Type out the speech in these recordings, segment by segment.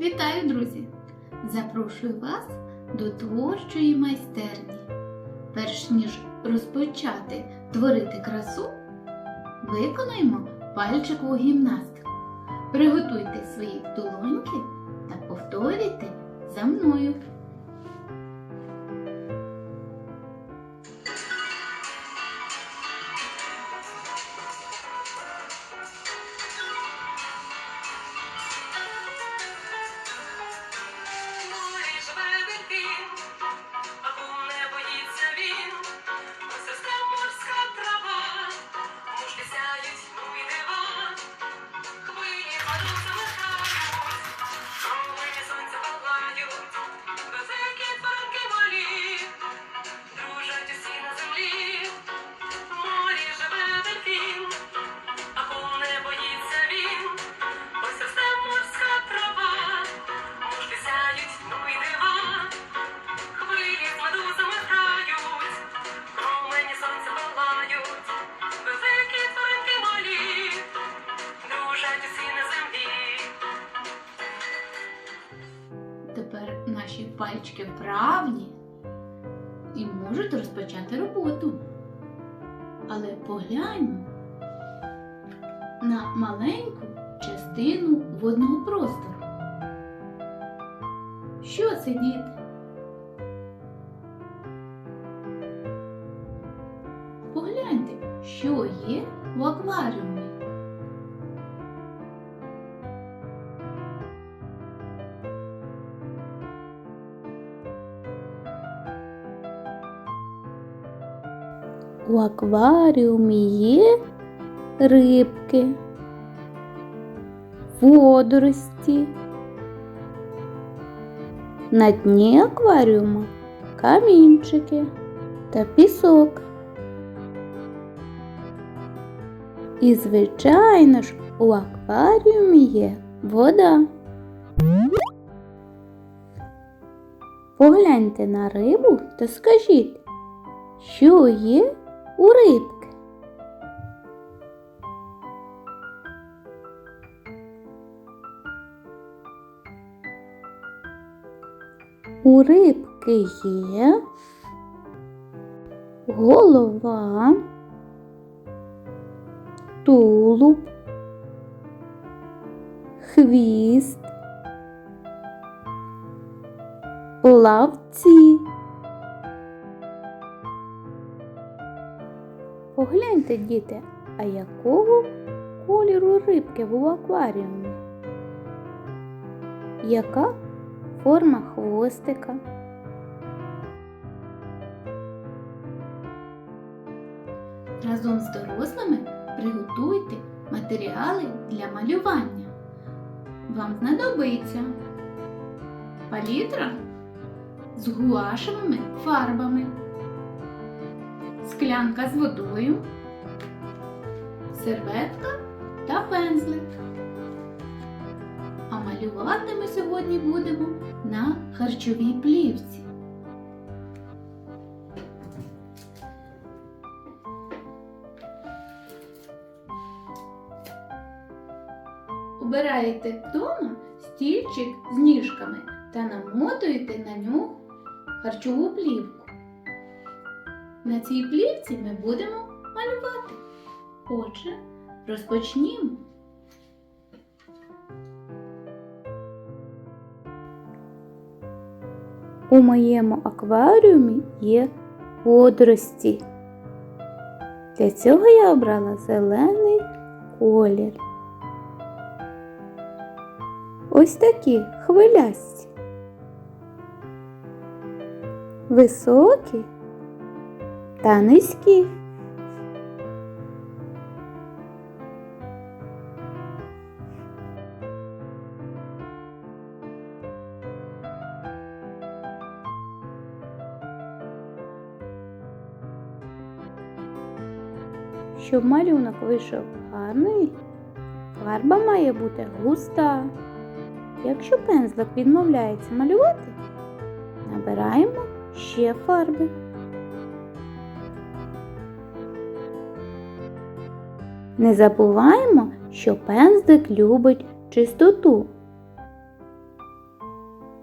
Вітаю, друзі! Запрошую вас до творчої майстерні. Перш ніж розпочати творити красу, виконаємо пальчикову гімнастику. Приготуйте свої долоньки та повторюйте за мною. Пальчики вправні і можуть розпочати роботу. Але погляньмо на маленьку частину водного простору. Що це, діти? Погляньте, що є в акваріумі. У акваріумі є рибки, водорості. На дні акваріума камінчики та пісок. І, звичайно ж, у акваріумі є вода. Погляньте на рибу та скажіть, що є у рибки. У рибки є голова, тулуб, хвіст, плавці. Погляньте, діти, а якого кольору рибки в акваріумі? Яка форма хвостика? Разом з дорослими приготуйте матеріали для малювання. Вам знадобиться палітра з гуашевими фарбами, склянка з водою, серветка та пензлик. А малювати ми сьогодні будемо на харчовій плівці. Обираєте вдома стільчик з ніжками та намотуєте на нього харчову плівку. На цій плівці ми будемо малювати. Отже, розпочнімо. У моєму акваріумі є водорості. Для цього я обрала зелений колір. Ось такі хвилясті. Високі та низькі. Щоб малюнок вийшов гарний, фарба має бути густа. Якщо пензлик відмовляється малювати, набираємо ще фарби. Не забуваємо, що пензлик любить чистоту.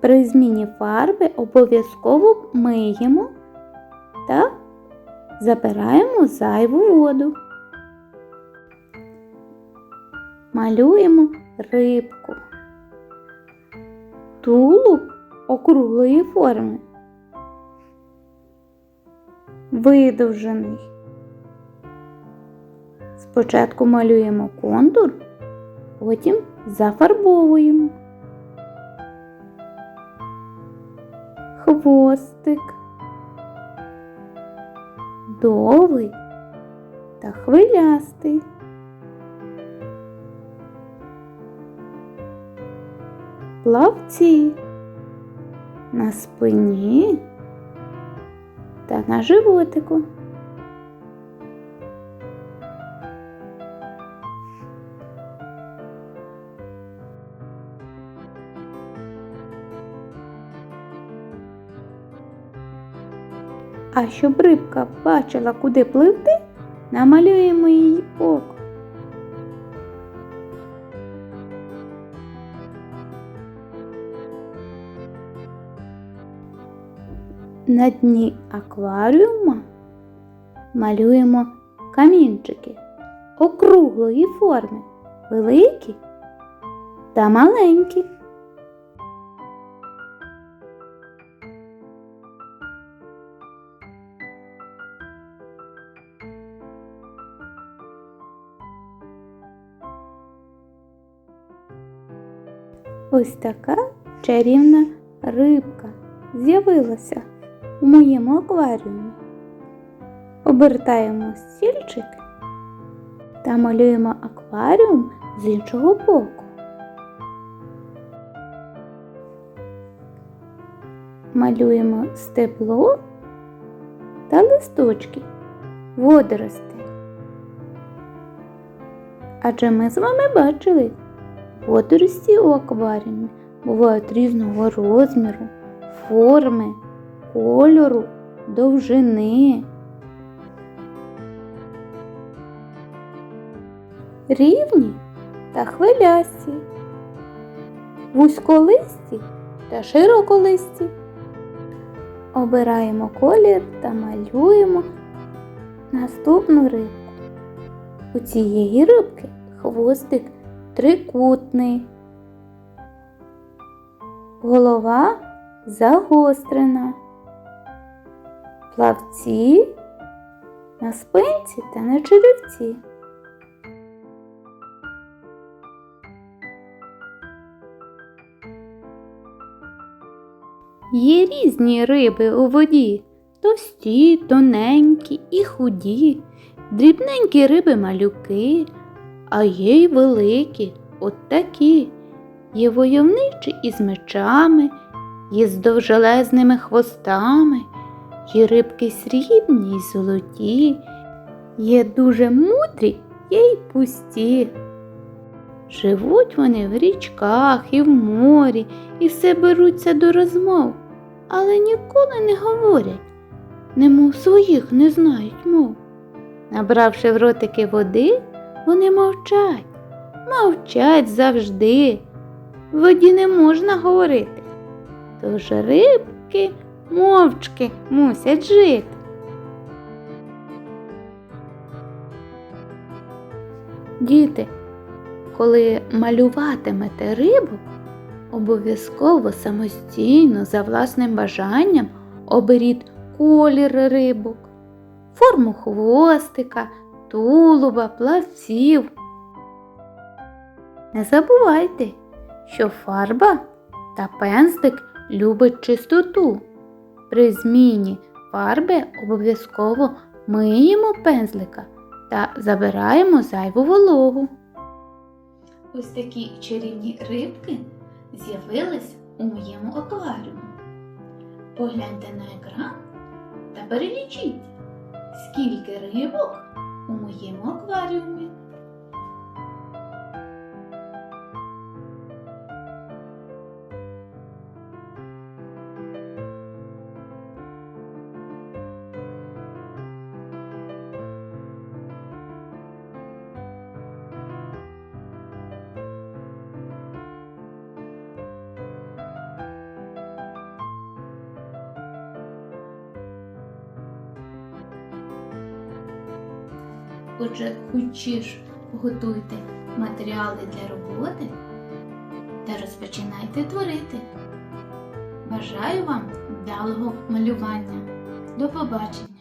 При зміні фарби обов'язково миємо та забираємо зайву воду. Малюємо рибку. Тулуб округлої форми. Видовжений. Спочатку малюємо контур, потім зафарбовуємо. Хвостик. Довгий та хвилястий. Плавці на спині та на животику. А щоб рибка бачила, куди пливти, намалюємо її око. На дні акваріума малюємо камінчики округлої форми, великі та маленькі. Ось така чарівна рибка з'явилася у моєму акваріумі. Обертаємо стільчик та малюємо акваріум з іншого боку. Малюємо стебло та листочки, водорости. Адже ми з вами бачили, водорості у акваріумі бувають різного розміру, форми, кольору, довжини. Рівні та хвилясті, вузьколисті та широколисті. Обираємо колір та малюємо наступну рибку. У цієї рибки хвостик трикутний, голова загострена, плавці на спинці та на черевці. Є різні риби у воді, товсті, тоненькі і худі, дрібненькі риби малюки, а є й великі, от такі. Є войовничі із мечами, є з довжелезними хвостами, є рибки срібні й золоті, є дуже мудрі, є й пусті. Живуть вони в річках і в морі, і все беруться до розмов, але ніколи не говорять, немов своїх не знають мов. Набравши в ротики води, вони мовчать, мовчать завжди. В воді не можна говорити, тож рибки мовчки мусять жити. Діти, коли малюватимете рибу, обов'язково самостійно за власним бажанням оберіть колір рибок, форму хвостика, тулуба, плавців. Не забувайте, що фарба та пензлик любить чистоту. При зміні фарби обов'язково миємо пензлика та забираємо зайву вологу. Ось такі чарівні рибки з'явились у моєму акваріумі. Погляньте на екран та перелічіть, скільки рибок у моєму акваріумі. Отже, хочеш готуйте матеріали для роботи та розпочинайте творити. Бажаю вам вдалого малювання. До побачення!